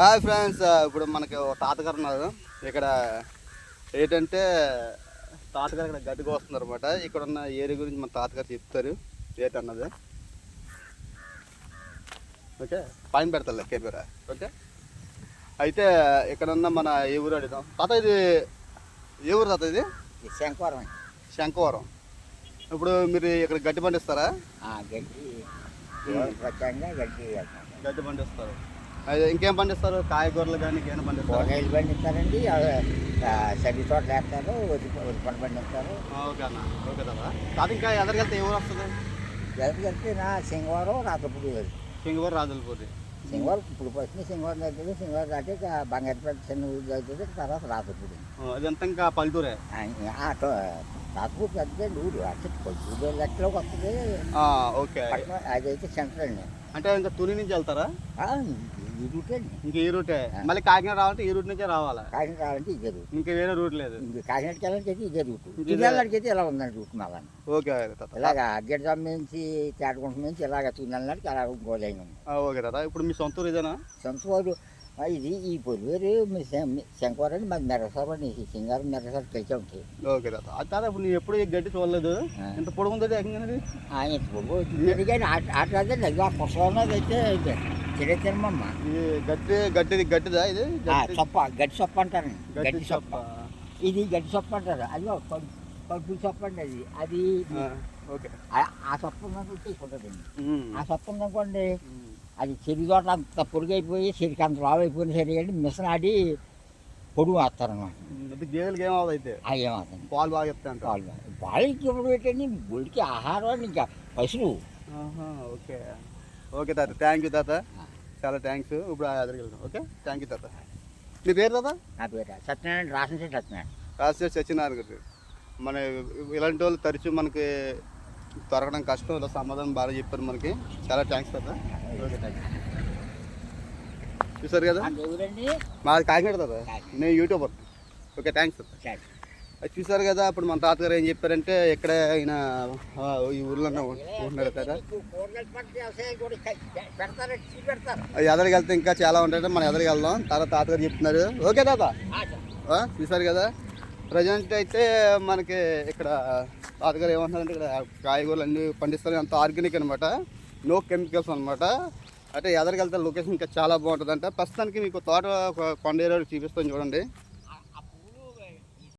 Hi friends ఇప్పుడు మనకి ఒక తాతగారు ఉన్నారు. ఇక్కడ ఏంటంటే తాతగారు ఇక్కడ గడ్డికి వస్తున్నారు అనమాట ఇక్కడ ఉన్న ఏరియా గురించి మన తాతగారు చెప్తారు. ఏంటన్నది ఓకే? పైన పెడతా కెమెరా. ఓకే? అయితే ఇక్కడ ఉన్న మన ఏ ఊరు అడుగుదాం తాత ఇది ఏ ఊరు తాత ఇది? శంకవరం. శంకవరం ఇప్పుడు మీరు ఇక్కడ గడ్డి పండిస్తారా? ఆ గడ్డి గడ్డి. గడ్డి పండిస్తారు. ఇంకేం పండిస్తారు? కాయగూరలు కానీ ఇంకేమైనా పండిస్తారు? కూరగాయలు పండిస్తారండి. సరి తోటలు వేస్తారు వరి పంట పండిస్తారు. ఓకే అన్న ఓకే తాత. తాత ఇంకా ఎదరికెళ్తే ఏ ఊరు వస్తుంది? ఎవరికి వెళ్తే నా సింగవరం రాతప్పుడు సింగవరం రాజులపూడి. సింగవరం ఇప్పుడు ఫస్ట్ సింగవరం దగ్గర సింగవరం దాటి ఇక బంగారుపేట చిన్న ఊరు దగ్గర తర్వాత రాతప్పుడు అదంతా ఇంకా పల్లెటూరే? రాతపూడి పెద్ద ఊరు ఊరు లెక్కలోకి వస్తుంది ఓకే. అదైతే సెంటర్ అండి అంటే ఇంకా తుని నుంచి వెళ్తారా? ఈ రూట్ ఇంక ఈ రూటే. మళ్ళీ కాకినాడ రావాలంటే ఈ రూట్ నుంచే రావాలా? కాకినాడ రావాలంటే ఇదే రూట్. ఇంకా వేరే రూట్ లేదు. ఇంక కాకినాడకి వెళ్ళాలంటే ఇదే రూట్. తిరుమలకి అయితే ఇలా ఉందండి రూట్ మళ్ళీ ఓకే ఇలాగా గిడ్డం నుంచి తేటకుంట నుంచి ఇలాగ తిరుమలకి అలా గోలైన ఉంది. ఆ, ఓకే తాత. ఇప్పుడు మీ సొంత ఊరు ఇదేనా? సొంతవారు ఆ, ఇది ఈ పొలివేరు శంకవరండి మాది మెరసాపండి సింగారం మెరసాపు కలిసి ఉంటాయి ఓకే తాత ఇప్పుడు నేను ఎప్పుడు గడ్డి చూడలేదు. ఇంత పొడుగుంది ఏకంగా ఆయన పొడుగు కానీ ఆట అదే ఆ పుస్తకంలో అయితే ఇది గడ్డి గడ్డిది గడ్డిదా ఇది సొప్ప గడ్డి సొప్ప అంటారండి గడ్డి సొప్ప ఇది గడ్డి సొప్ప అంటారు అది పడుపు సొప్ప అండి అది అది ఆ, ఓకే ఆ- ఉన్నది తీసుకుంటుందండి. ఆ సొప్ప ఉమ్. అది చెరి తోట అంత పొడుగైపోయి చెరికి అంత లావు అయిపోయిన సరే అండి మిషన్ ఆడి పొడుగు వేస్తారన్నమాట అది గేదెలకి ఏమవుతుంది అయితే? అది ఏమవుతుంది పాలు బాగా చెప్తా అంట పాలు వాళ్ళకి ఇప్పుడు పెట్టండి గుడికి ఆహారం ఇంకా పశువు ఓకే. ఓకే తాత థ్యాంక్ యూ తాత. చాలా థ్యాంక్స్ ఇప్పుడు అదరికి వెళ్తాం ఓకే? థ్యాంక్ యూ తాత. నీ పేరు తాత? నా పేరు సత్యనారాయణ రాసిన సత్యనారాయణ. రాజశేఖర్ సత్యనారాయణ గారు మన ఇలాంటి వాళ్ళు తరచు మనకి దొరకడం కష్టం ఇలా సమాధానం బాగా చెప్పారు మనకి. చాలా థ్యాంక్స్ యూ చూసారు కదా? మాది కాకినాడ కాకినాడ. నేను యూట్యూబర్ ఓకే థ్యాంక్స్ సరే. అది చూసారు కదా ఇప్పుడు మన తాతగారు ఏం చెప్పారంటే ఇక్కడ ఆయన ఈ ఊర్లో ఉంటున్నారు తాత. మీకు కూరగాయల పంట వ్యవసాయం కూడా క- పెడతారు టీ పెడతారు. అది ఎదరికి వెళ్తే ఇంకా చాలా ఉంటాయి మనం ఎదరికి వెళ్దాం. తర్వాత తాతగారు చెప్తున్నారు. ఓకే తాత. చూసారు కదా? ప్రజెంట్ అయితే మనకి ఇక్కడ తాతగారు ఏమంటారంటే ఇక్కడ కాయగూరలు అన్నీ పండిస్తారు అంత ఆర్గానిక్ అనమాట నో కెమికల్స్ అనమాట అంటే ఎదరికి వెళ్తే లొకేషన్ ఇంకా చాలా బాగుంటుందంట. ప్రస్తుతానికి మీకు తోట కొండ ఏరియా చూపిస్తాను చూడండి.